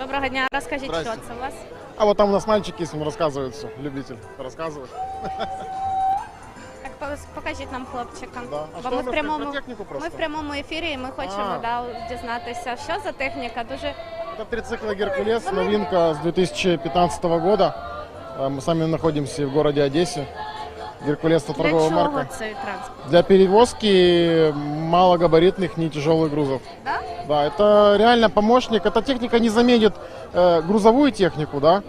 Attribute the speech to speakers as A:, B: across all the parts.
A: Доброго дня, розкажіть, що
B: Здрасте.
A: це у вас?
B: А вот там у нас мальчик есть, он рассказывает все, любитель рассказывать.
A: Так, пос- покажіть нам хлопчика.
B: Да. А
A: Бо
B: що
A: ми
B: ви
A: в
B: про
A: прямому
B: техніку
A: ми
B: просто?
A: в прямому ефірі, і ми хочемо
B: А.
A: да, дізнатися, що за техніка. Дуже
B: Это трицикл Геркулес, новинка с 2015 года. А Мы сами находимся в городе Одессе. Геркулес это
A: для
B: торговая
A: чого
B: марка.
A: цей транспорт?
B: Для перевозки малогабаритных, не тяжелых грузов.
A: Да?
B: Да, это реально помощник. Эта техника не заменит э, грузовую технику, да,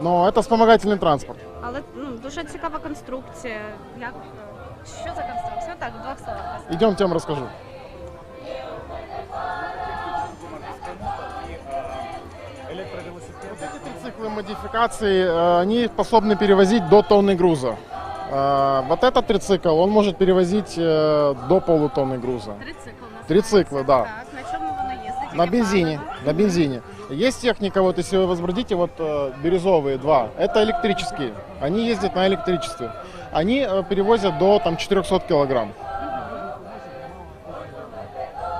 B: но это вспомогательный транспорт.
A: Але ну, дуже цікава конструкція. Як, е, що за конструкція? Так, в двох словах. розкажіть.
B: Идемте, я вам расскажу. Вот эти трициклы модификации, э, они способны перевозить до тонны груза. Э, Вот этот трицикл, он может перевозить э, до полутонны груза.
A: Трицикл у нас.
B: Трицикли, да.
A: Так, на чому воно їздить?
B: На
A: Яке
B: бензине,
A: паливо?
B: на бензине. Есть техника, вот если вы возбудите, вот э, бирюзовые два, это электрические. Они ездят на электричестве. Они э, перевозят до там 400 килограмм.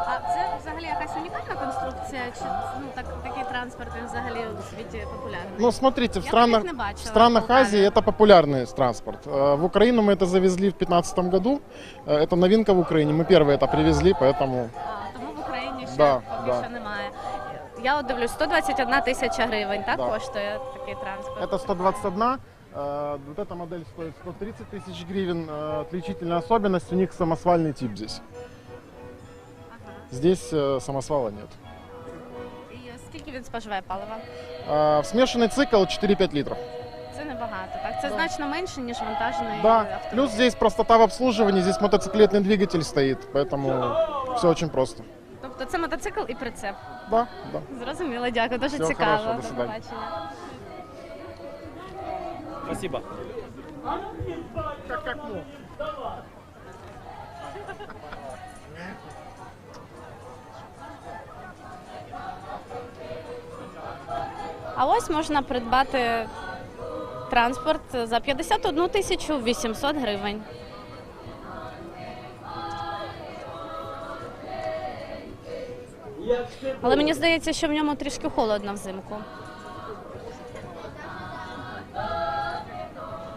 A: А це взагалі якась унікальна конструкція? Чи ну так такий транспорт він взагалі у світі популярний?
B: Ну, смотрите, в
A: Я
B: странах,
A: таких не бачила
B: в странах
A: в Болгарии.
B: Азии это популярный транспорт. Э, В Украину мы это завезли в 2015 году. Э, Это новинка в Украине. Мы первые это привезли, поэтому
A: ще
B: Да,
A: поки
B: да.
A: що немає. Я от дивлюсь, 121 тисяча гривень, так
B: Да.
A: коштує такий транспорт.
B: это 121. Э, Вот эта модель стоит 130 тысяч гривен. Э, Отличительная особенность, у них самосвальный тип здесь.
A: Ага.
B: Здесь э, самосвала нет.
A: І скільки він споживає палива?
B: Э, В смешанный цикл 4-5 литров.
A: Це небагато, так? Це
B: Да.
A: значно менше, ніж вантажний
B: Да,
A: автомобіль.
B: плюс здесь простота в обслуживании, здесь мотоциклетный двигатель стоит, поэтому все очень просто.
A: Тобто це мотоцикл і прицеп.
B: Да, да.
A: Зрозуміло, дякую. Дуже
B: Всього
A: цікаво.
B: хорошого, до свидання.
A: побачення.
C: Спасибо.
A: А ось можна придбати транспорт за 51 тисячу 800 гривень. Але мені здається, що в ньому трішки холодно взимку.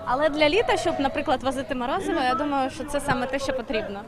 A: Але для літа, щоб, наприклад, возити морозиво, я думаю, що це саме те, що потрібно.